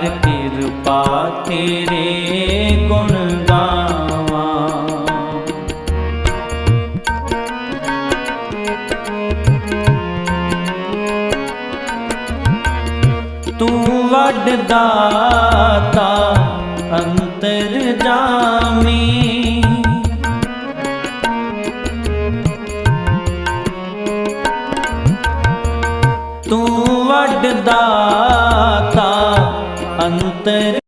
ਹਰ ਤੇਰੇ ਗੁਣ ਤੂੰ ਵੱਡ ਦਾਤਾ ਅੰਤਰ ਜਾਮੀ। ਤੂੰ ਵੱਡ মুক্তের